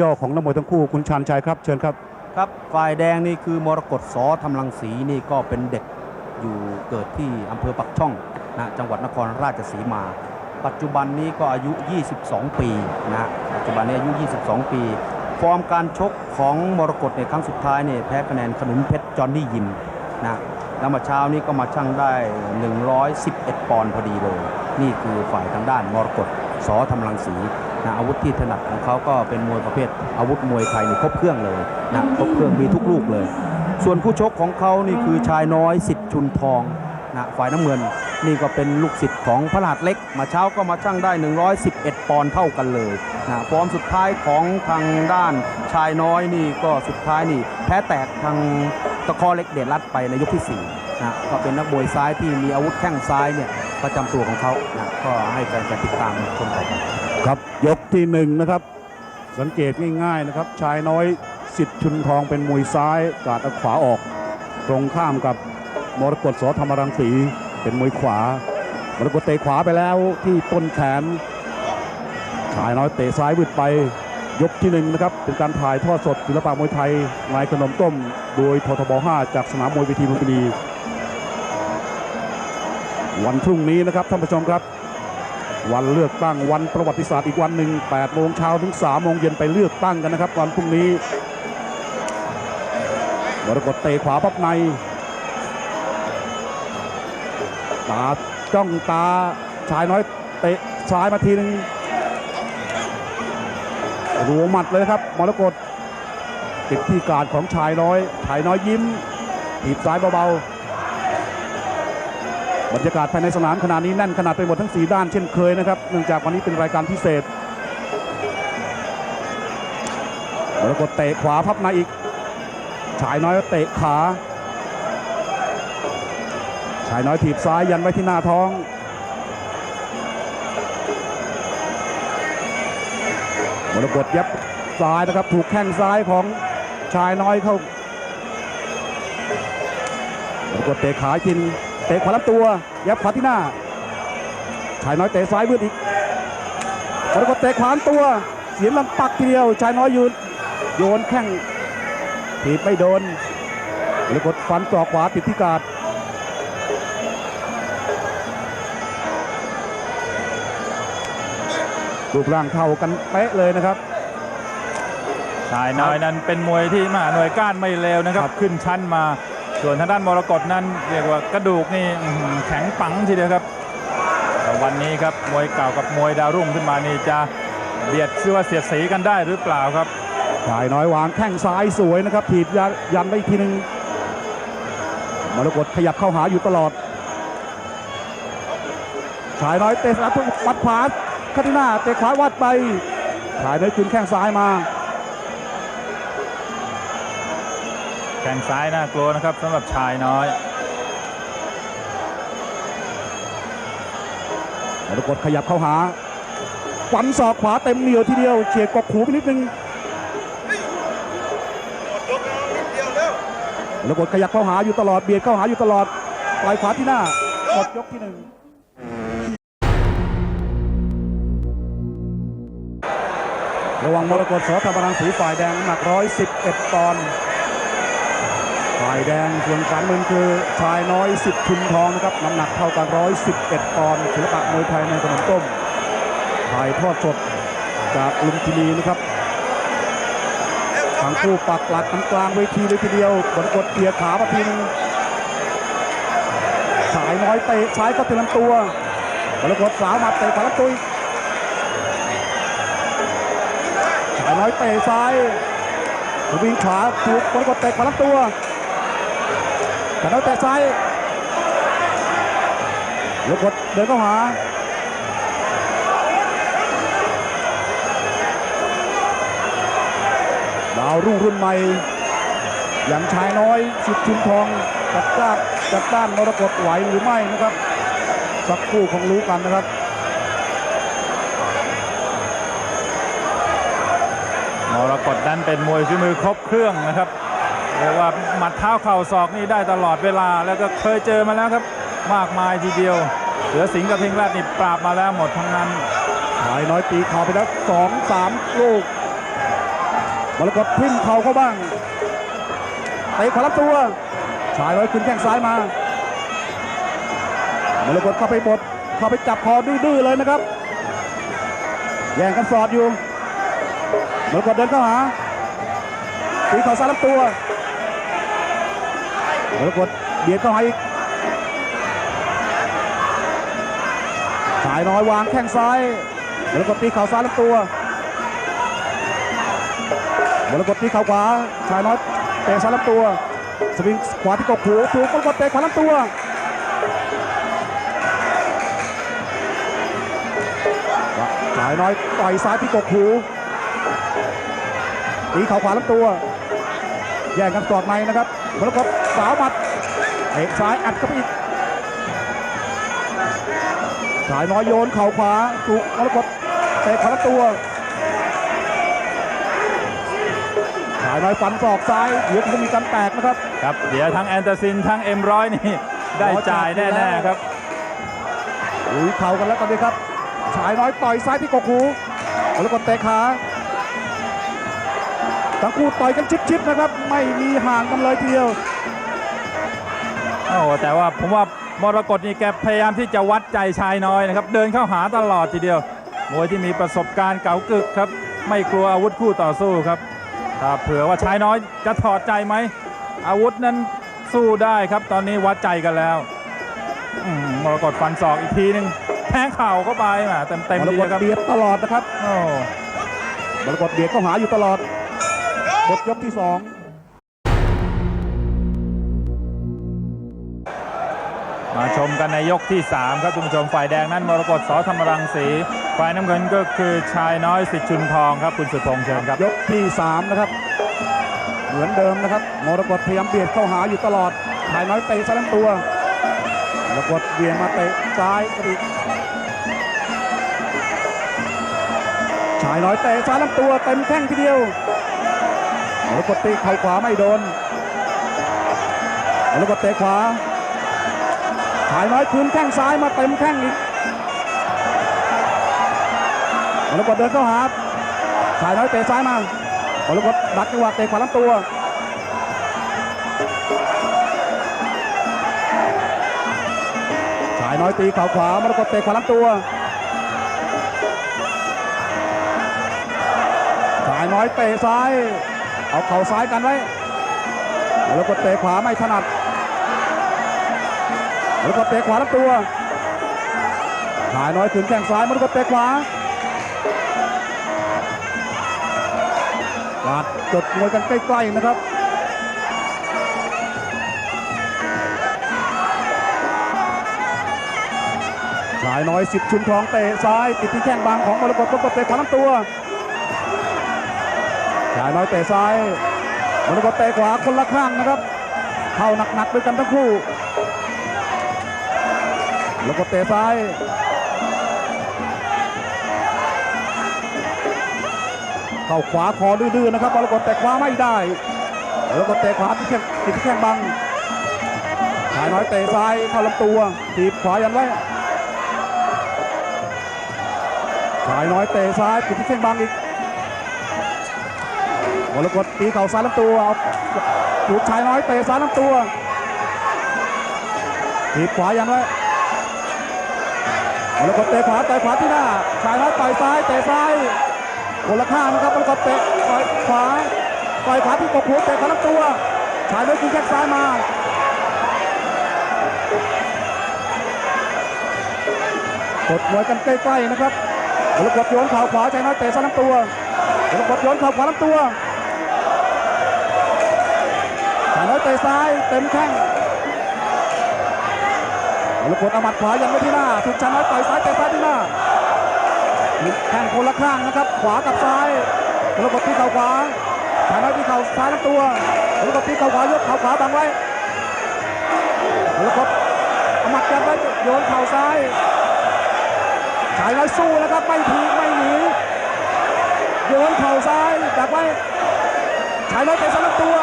ย่อๆของนักมวยทั้งคู่คุณชานชัยครับเชิญครับครับฝ่ายแดงนี่คือมรกตสอทำลังสีนี่ก็เป็นเด็กอยู่เกิดที่อำเภอปักช่องนะจังหวัดนครราชสีมา ปัจจุบันนี้ก็อายุ 22 ปีนะปัจจุบันนี้อายุ 22 ปี ฟอร์มการชกของมรกตในครั้งสุดท้ายเนี่ยแพ้คะแนนขนุนเพชรจอห์นนี่ยิมนะแล้วมาเช้านี้ก็มาชั่งได้ 111 ปอนด์พอดีเลย นี่คือฝ่ายทางด้านมรกตสอทำลังสี นะอาวุธที่ถนัดของเขาก็เป็นมวยประเภท อาวุธมวยไทยนี่ครบเครื่องเลยนะครบเครื่องมีทุกลูกเลย ส่วนผู้ชกของเขานี่คือชายน้อยสิทธิ์ชุนทองนะฝ่ายน้ำเงินนี่ก็เป็นลูกศิษย์ของพระลาดเล็ก มาเช้าก็มาชั่งได้ 111 ปอนด์เท่ากันเลยนะฟอร์มสุดท้ายของทางด้านชายน้อยนี่ก็สุดท้ายนี่แพ้แตกทางตะคอเล็กเดชรัดไปในยกที่4นะก็เป็นนักมวยซ้ายที่มีอาวุธแข้งซ้ายเนี่ยประจำตัวของเขานะก็ให้แฟนๆติดตามชมต่อไป ครับยกที่หนึ่งนะครับ สังเกตง่ายๆนะครับ ชายน้อยสิทธิ์ชุนทองเป็นมวยซ้ายกาดขวาออก ตรงข้ามกับมรกตสอธรรมรังสีเป็นมวยขวามรกตเตะขวาไปแล้วที่ต้นแขนชายน้อยเตะซ้ายวืดไปยกที่หนึ่งนะครับเป็นการถ่ายทอดสดศิลปะมวยไทยในขนมต้ม โดยททบ 5 จากสนามมวยเวทีลุมพินีวันพรุ่งนี้นะครับท่านผู้ชมครับ วันเลือกตั้งวันประวัติศาสตร์อีกวันหนึ่ง8โมงเช้าถึง3โมงเย็นไปเลือกตั้งกันนะครับวันพรุ่งนี้มรกตเตะขวาพับในตาจ้องตาชายน้อยเตะซ้ายมาทีหนึงรัวหมัดเลยครับมรกตติดที่การดของชายน้อย ชายน้อยยิ้มถีบซ้ายเบาๆ บรรยากาศภายในสนามขณะนี้แน่นขนาดไปหมดทั้ง 4 ด้านเช่นเคยนะครับเนื่องจากวันนี้เป็นรายการพิเศษมรกตเตะขวาพับในอีก ชายน้อยเตะขา ชายน้อยถีบซ้ายยันไว้ที่หน้าท้องมรกตยับซ้ายนะครับ ถูกแข้งซ้ายของชายน้อยเข้ามรกตเตะขาจิน เตะขวาลำตัว ยับขวาที่หน้าชายน้อยเตะซ้ายวืดอีกมรกตเตะขวาลำตัว เสียงลังปักทีเดียวชายน้อยยืนโยนแข้งถีบไม่โดนมรกตฟันศอกขวาติดที่กาดรูปร่างเท่ากันเป๊ะเลยนะครับชายน้อยนั้นเป็นมวยที่มาหน่วยก้านไม่เลวนะครับครับขึ้นชั้นมา ส่วนทางด้านมรกตนั้นเรียกว่ากระดูกนี่แข็งปังทีเดียวครับวันนี้ครับมวยเก่ากับมวยดาวรุ่งขึ้นมานี่จะเบียดเสื้อเสียดสีกันได้หรือเปล่าครับชายน้อยวางแข้งซ้ายสวยนะครับถีบยันยันไปอีกทีหนึงมรกตขยับเข้าหาอยู่ตลอดชายน้อยเตะสลับปัดขวาข้างหน้าเตะขวาวัดไปชายน้อยคืนแข้งซ้ายมา แข้งซ้ายน่ากลัวนะครับสำหรับชายน้อยมรกตขยับเข้าหาฟันศอกขวาเต็มเหนียวทีเดียวเฉียดกบหูไปนิดนึงมรกตขยับเข้าหาอยู่ตลอดเบียดเข้าหาอยู่ตลอดปลายขวาที่หน้าหมดยกที่หนึ่งระวังมรกตสอธรรมรังสีฝ่ายแดงหนัก 111ปอนด์ ฝ่ายแดงส่วนขวามือคือชายน้อยสิบชุนทองนะครับน้ำหนักเท่ากัน111ปอนด์ศิลปะมวยไทยในขนมต้มถ่ายทอดสดจากลุมพินีนะครับทั้งคู่ปักหลักกันกลางเวทีเลยทีเดียวมรกตเกียร์ขามาทีนึงสายน้อยเตะซ้ายก็เต็มลำตัวมรกตสาวหมัดเตะขาลำตัวอีกสายน้อยเตะซ้ายวิ่งขวาถูกมรกตเตะขวาลำตัว สายน้อยเตะซ้ายมรกตเดินเข้าหาดาวรุ่งรุ่นใหม่อย่างชายน้อยสิทธิ์ชุนทองจัดจ้านจัดต้านมรกตไหวหรือไม่นะครับสักคู่คงรู้กันนะครับมรกตนั้นเป็นมวยฝีมือครบเครื่องนะครับ เรียกว่าหมัดเท้าเข่าศอกนี่ได้ตลอดเวลาแล้วก็เคยเจอมาแล้วครับ มากมายทีเดียวเสือสิงห์กับเพิงราชนี่ปราบมาแล้วหมดทั้งนั้นชายน้อยตีเข่าไปแล้วสองสามลูกมรกตทิ่มเข่าเข้าบ้างเตะขวารับตัวชายน้อยขึ้นแข้งซ้ายมามรกตเข้าไปบดเข้าไปจับคอดื้อๆเลยนะครับ แย่งกันสอดอยู่มรกตเดินเข้าหาตีเข่าซ้ายลำตัว มรกตเบียดเข้าหาอีกชายน้อยวางแข้งซ้ายมรกตตีเข่าซ้ายลำตัวมรกตตีเข่าขวาชายน้อยเตะซ้ายลำตัว สวิงขวาที่กกหูถูกมรกตเตะขวาลำตัวสายน้อยต่อยซ้ายที่กกหูตีเข่าขวาลำตัว แย่งกันกอดในนะครับ มรกตสาวหมัดเตะซ้ายอัดเข้าไปอีกสายน้อยโยนเข่าขวาถูกมรกตเตะขวาลำตัวสายน้อยฟันศอกซ้ายเดี๋ยวจะมีการแตกนะครับ ครับ เดี๋ยวทั้งแอนเตอร์ซินทั้งเอ็มร้อยนี่ได้จ่ายแน่ๆครับลุยเข่ากันแล้วตอนนี้ครับชายน้อยต่อยซ้ายที่กกหูแล้วก็เตะขา ทั้งคู่ต่อยกันชิดๆนะครับ ไม่มีห่างกันเลยทีเดียวโอ้โหแต่ว่าผมว่ามรกตนี่แกพยายามที่จะวัดใจชายน้อยนะครับ เดินเข้าหาตลอดทีเดียวมวยที่มีประสบการณ์เก่ากึกครับ ไม่กลัวอาวุธคู่ต่อสู้ครับถ้าเผื่อว่าชายน้อยจะถอดใจไหมอาวุธนั้นสู้ได้ครับ ตอนนี้วัดใจกันแล้วอืมมรกตฟันศอกอีกทีหนึงแทงเข่าเข้าไปมาเต็มมเต็มรดีกตครับเบียดตลอดนะครับโอ้มรกตเบียดเข้าหาอยู่ตลอด หมดยกที่สองมาชมกันในยกที่ 3 ครับทุกผู้ชมฝ่ายแดงนั้นมรกตสอธรรมรังสีฝ่ายน้ำเงินก็คือชายน้อยสิทธิ์ชุนทองครับคุณสุดพงษ์เชิญครับ ยกที่สามนะครับ เหมือนเดิมนะครับมรกตพยายามเบียดเข้าหาอยู่ตลอดชายน้อยเตะซ้ายลำตัวมรกตเบียดมาเตะซ้ายกระดิกชายน้อยเตะซ้ายลำตัวเต็มแข้งทีเดียว มรกตตีเข่าขวาไม่โดนมรกตเตะขวาชายน้อยคืนแข้งซ้ายมาเต็มแข้งอีกมรกตเดินเข้าหาชายน้อยเตะซ้ายมาบอลลูกดดักจังหวะเตะขวาลำตัวชายน้อยตีเข่าขวามรกตเตะขวาลำตัวชายน้อยเตะซ้าย เอาเข่าซ้ายกันไว้มรกตเตะขวาไม่ถนัดมรกตเตะขวาลำตัวชายน้อยถึงแข้งซ้ายมรกตเตะขวากาดจดมวยกันใกล้ๆนะครับชายน้อยสิบชุนทองเตะซ้ายติดที่แข้งบางของมรกตกตเตะขวาลำตัวายน้อยเตะซ้ายมรกตเตะขวาคนละข้างนะครับ เข้าหนักๆด้วยกันทั้งคู่มรกตเตะซ้ายเข้าขวาคอดื้อๆนะครับมรกตแต่ขวาไม่ได้แล้วก็เตะขวาที่แข้งติดที่แข้งบังชายน้อยเตะซ้ายเข้าลำตัวถีบขวายันไว้ชายน้อยเตะซ้ายติดที่แข้งบังอีก มรกตตีเข่าซ้ายลำตัวเอาถูกชายน้อยเตะซ้ายลำตัวถีบขวายันไว้มรกตเตะขวาเตะขวาที่หน้า ชายน้อยต่อยซ้ายเตะซ้ายคนละข้างนะครับแล้วก็เตะต่อยขวาต่อยขวาที่กบหัวเตะขาลำตัว ชายน้อยกินแข้งซ้ายมากดมวยกันใกล้ๆนะครับแล้วกดโยนเข่าขวาชายน้อยเตะซ้ายลำตัวแล้วกดโยนเข่าขวาลำตัว เตะซ้ายเต็มแข้งแล้วกดอามัดขวายันไว้ที่หน้าถูกชายน้อยต่อยซ้ายเตะซ้ายที่หน้าแข่งคนละข้างนะครับ ขวากับซ้ายล้วกดที่เข่าขวาชายน้อยที่เข่าซ้ายลำตัวล้วกดที่เข่าขวายกเข่าขวาบังไว้ล้วกดอามัดยันไว้โยนเข่าซ้ายชายน้อยสู้นะครับไม่ทีไม่หนีโยนเข่าซ้ายดักไว้ชายน้อยเตะซ้ายลำตัว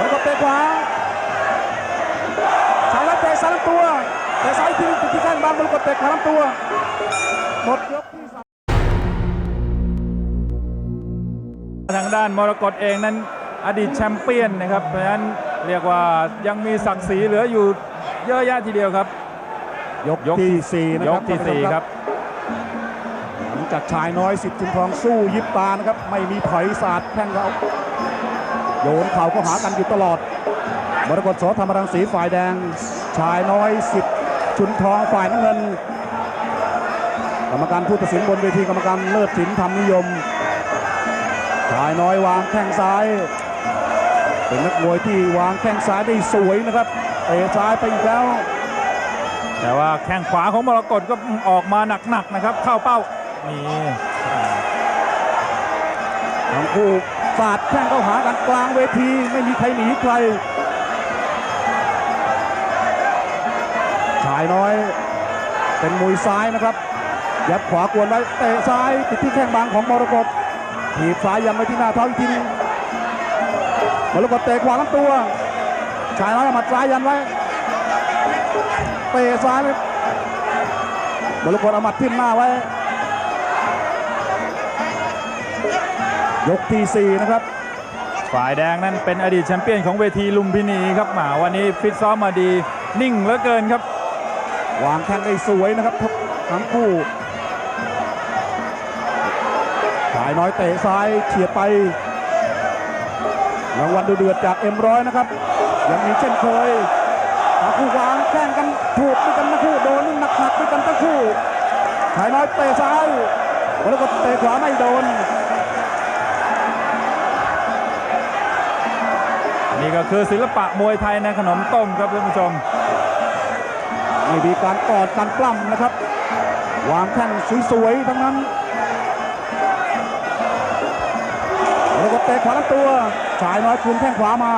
แล้วก็เตะขวาชายน้อยเตะซ้ายลำตัวเตะซ้ายที่ติดที่แข้งบางแล้วก็เตะขวาลำตัวหมดยกที่สามทางด้านมรกตเองนั้นอดีตแชมเปี้ยนนะครับ เพราะฉะนั้นเรียกว่ายังมีศักดิ์ศรีเหลืออยู่เยอะแยะทีเดียวครับ ยกยกที่สี่นะยคกรับที่ท่านผู้ชสี่มครับ หลังจากชายน้อยสิบชุมทองสู้ยิบตานะครับ ไม่มีถอยศาสตร์แข้งเขา โยนเข่าก็หากันอยู่ตลอดมรกตสธรรมรังสีฝ่ายแดง ชายน้อยสิบชุนทองฝ่ายน้ำเงิน กรรมการผู้ตัดสินบนเวทีกรรมการเลิศสินธรรมนิยม ชายน้อยวางแข้งซ้าย เป็นนักมวยที่วางแข้งซ้ายได้สวยนะครับเตะซ้ายไปอีกแล้ว แต่ว่าแข้งขวาของมรกตก็ออกมาหนักๆนะครับ เข้าเป้านี่ ทั้งคู่สาดแข้งเข้าหากันกลางเวทีไม่มีใครหนีใครชายน้อย เป็นมวยซ้ายนะครับยัดขวากวนไว้เตะซ้ายติดที่แข้งบางของมรกตถีบซ้ายยันไปที่หน้าท้องทีนึงมรกตเตะขวาลำตัว ชายน้อยเอาหมัดซ้ายยันไว้เตะซ้ายเลยมรกตเอาหมัดทิ่มหน้าไว้ ยกที่ 4 นะครับ ฝ่ายแดงนั้นเป็นอดีตแชมเปี้ยนของเวทีลุมพินีครับหมาวันนี้ฟิตซ้อมมาดีนิ่งเหลือเกินครับ วางแข้งได้สวยนะครับทั้งคู่สายน้อยเตะซ้ายเฉียดไปรางวัลดูเดือดจากเอ็มร้อยนะครับยังมีเช่นเคยทั้งคู่วางแข้งกันถูกด้วยกันทั้งคู่โดนหนักหนักๆด้วยกันทั้งคู่สายน้อยเตะซ้ายแล้วก็เตะขวาไม่โดน นี่ก็คือศิลปะมวยไทยในขนมต้มครับท่านผู้ชมไม่มีการกอดการปล้ำนะครับ วางแข้งสวยๆทั้งนั้นแล้วก็เตะขวาลำตัวชายน้อยคืนแข้งขวามา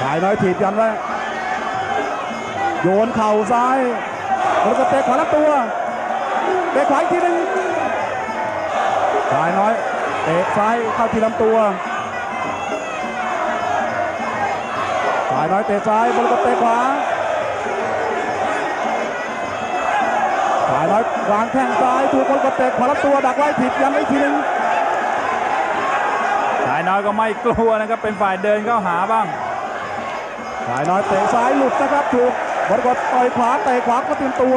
ชายน้อยถีบยันไว้โยนเข่าซ้ายแล้วก็เตะขวาลำตัวเตะขวาอีกทีหนึงชายน้อยเตะซ้ายเข้าที่ลำตัวายน้อยเตะซ้ายบอลก็เตะขวาชายน้อยวางแข้งซ้ายถูกบอลก็เตะขวาลำตัวดักไว้ผิดยันไว้อีกทีหนึงชายน้อยก็ไม่กลัวนะครับเป็นฝ่ายเดินเข้าหาบ้างชายน้อยเตะซ้ายหลุดนะครับถูกบอลก็ต่อยขวาเตะขวาก็เตรียมตัว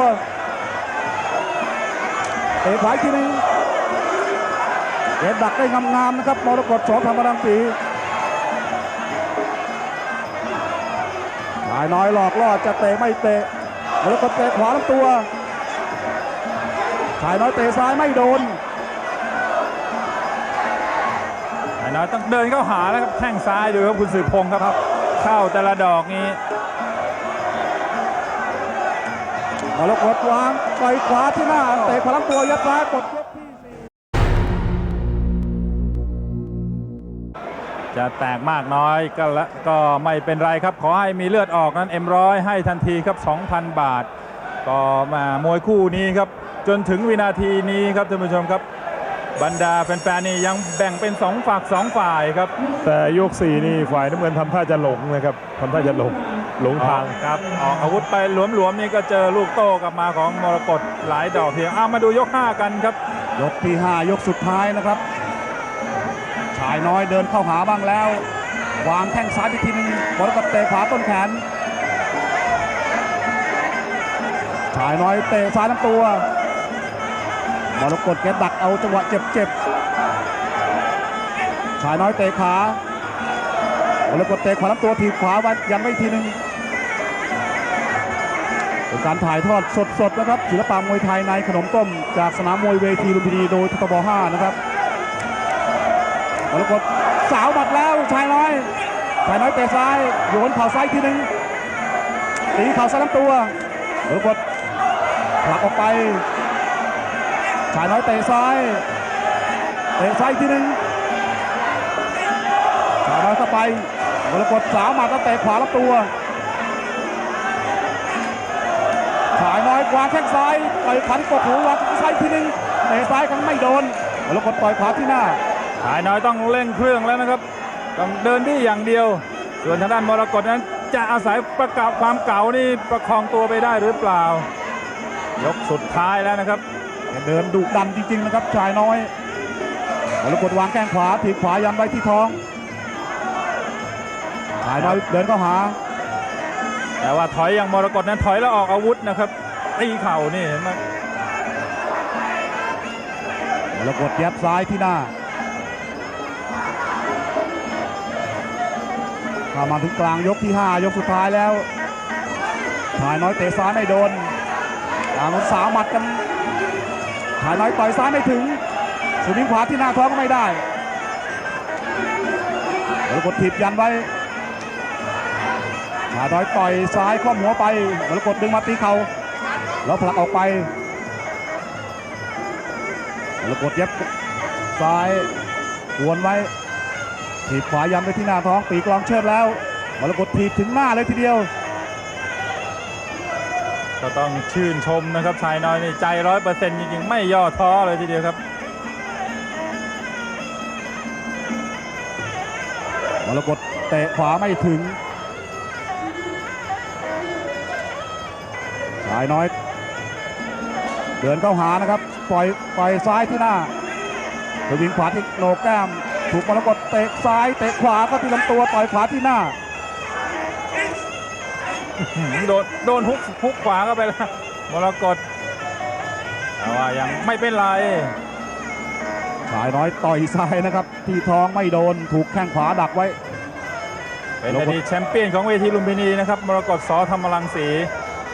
เตะขวาอีกทีหนึงเด็ดดักได้งามๆนะครับมรกตสอธรรมรังสีายน้อยหลอกล่อจะเตะไม่เตะมรกตเตะขวาลำตัว ชายน้อยเตะซ้ายไม่โดนชายน้อยต้องเดินเข้าหาแล้วครับแข้งซ้ายดูครับคุณสืบพงศ์ครับ เข้าแต่ละดอกนี้มรกตวางต่อยขวาที่หน้าเตะขวาลำตัวยัดซ้ายกด จะแตกมากน้อยก็ละก็ไม่เป็นไรครับ ขอให้มีเลือดออกนั้นเอ็มร้อยให้ทันทีครับ 2,000 บาท ก็มามวยคู่นี้ครับ จนถึงวินาทีนี้ครับท่านผู้ชมครับ บรรดาแฟนๆนี่ยังแบ่งเป็น 2ฝาก2ฝ่ายครับ แต่ยกสี่นี่ฝ่ายน้ำเงินทำท่าจะหลงนะครับทำท่าจะหลงหลงทางครับออกอาวุธไปหลวมๆนี่ก็เจอลูกโต้กลับมาของมรกตหลายดอกเพียงเอามาดูยก 5 กันครับ ยกที่ 5 ยกสุดท้ายนะครับ ชายน้อยเดินเข้าหาบ้างแล้ว วางแข้งซ้ายไปทีนึงมรกตเตะขวาต้นแขนชายน้อยเตะซ้ายลำตัวมรกตแกดักเอาจังหวะเจ็บๆชายน้อยเตะขามรกตเตะขวาลำตัวถีขวาไว้ยันไว้อีกทีหนึงเป็นการถ่ายทอดสดๆนะครับศิลปะมวยไทยในขนมต้มจากสนามมวยเวทีลุมพินีโดยทบ5นะครับ มรกตสาวหมัดแล้วชายน้อยชายน้อยเตะซ้ายโยนเข่าซ้ายทีหนึ่งตีเข่าซ้ายลำตัวมรกตผลักออกไป ชายน้อยเตะซ้ายเตะซ้ายทีหนึ่งชายน้อยเข้าไปมรกตสาวหมัดแล้วเตะขวาลำตัวชายน้อยวางแข้งซ้ายต่อยขวาที่กกหูวางซ้ายทีหนึ่งเตะซ้ายกันไม่โดนลกดต่อยขวาที่หน้า ชายน้อยต้องเร่งเครื่องแล้วนะครับ ต้องเดินที่อย่างเดียว ส่วนทางด้านมรกตนั้นจะอาศัยประกาศความเก่านี่ประคองตัวไปได้หรือเปล่า ยกสุดท้ายแล้วนะครับแกเดินดุดันจริงๆนะครับชายน้อยมรกตวางแข้งขวาถีบขวายันไว้ที่ท้องชายน้อยเดินเข้าหา แต่ว่าถอยอย่างมรกตนั้นถอยแล้วออกอาวุธนะครับตีเข่านี่เห็นไหมมรกตยับซ้ายที่หน้าามาถึงกลางยกที่ 5 ยกสุดท้ายแล้วชายน้อยเตะซ้ายไม่โดนต่างคนสาวหมัดกันชายน้อยต่อยซ้ายไม่ถึงสุนิงขวาที่หน้าท้องก็ไม่ได้มรกตถีบยันไว้ชายน้อยต่อยซ้ายข้อมหัวไปมรกตดึงมาตีเข่าแล้วผลักออกไปมรกตเย็บซ้ายหวนไว้ ถีบขวายันไปที่หน้าท้องปีกลองเชิดแล้วมรกตถีบถึงหน้าเลยทีเดียว ก็ต้องชื่นชมนะครับชายน้อยนี่ใจร้อยเปอร์เซ็นต์จริงๆ ไม่ย่อท้อเลยทีเดียวครับมรกตเตะขวาไม่ถึงชายน้อย เดินเข้าหานะครับ ปล่อยปล่อยซ้ายที่หน้าไปวิ่งขวาที่โหนกแก้ม ถูกมรกตเตะซ้ายเตะขวาก็ที่ลำตัวต่อยขวาที่หน้า โดนโดนฮุกฮุกขวาเข้าไปแล้วมรกตแต่ว่ายังไม่เป็นไรชายน้อยต่อยซ้ายนะครับ ที่ท้องไม่โดนถูกแข้งขวาดักไว้ เป็นอดีตแชมเปี้ยนของเวทีลุมพินีนะครับมรกตสอธรรมรังสี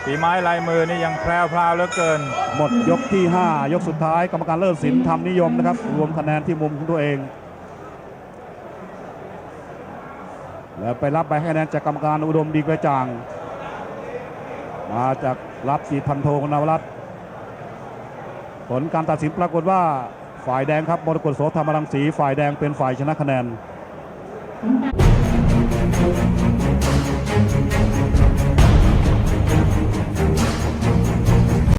ฝีไม้ลายมือนี่ยังแพรวพราวเหลือเกิน หมดยกที่ 5 ยกสุดท้ายกรรมการเลิศสินทำนิยมนะครับ รวมคะแนนที่มุมของตัวเอง แล้วไปรับใบให้คะแนนจากกรรมการอุดมดีกระจ่าง มาจากรับสีพันโทคุณนวรัตน์ผลการตัดสินปรากฏว่าฝ่ายแดงครับมรกตโสธรรมรังสีฝ่ายแดงเป็นฝ่ายชนะคะแนน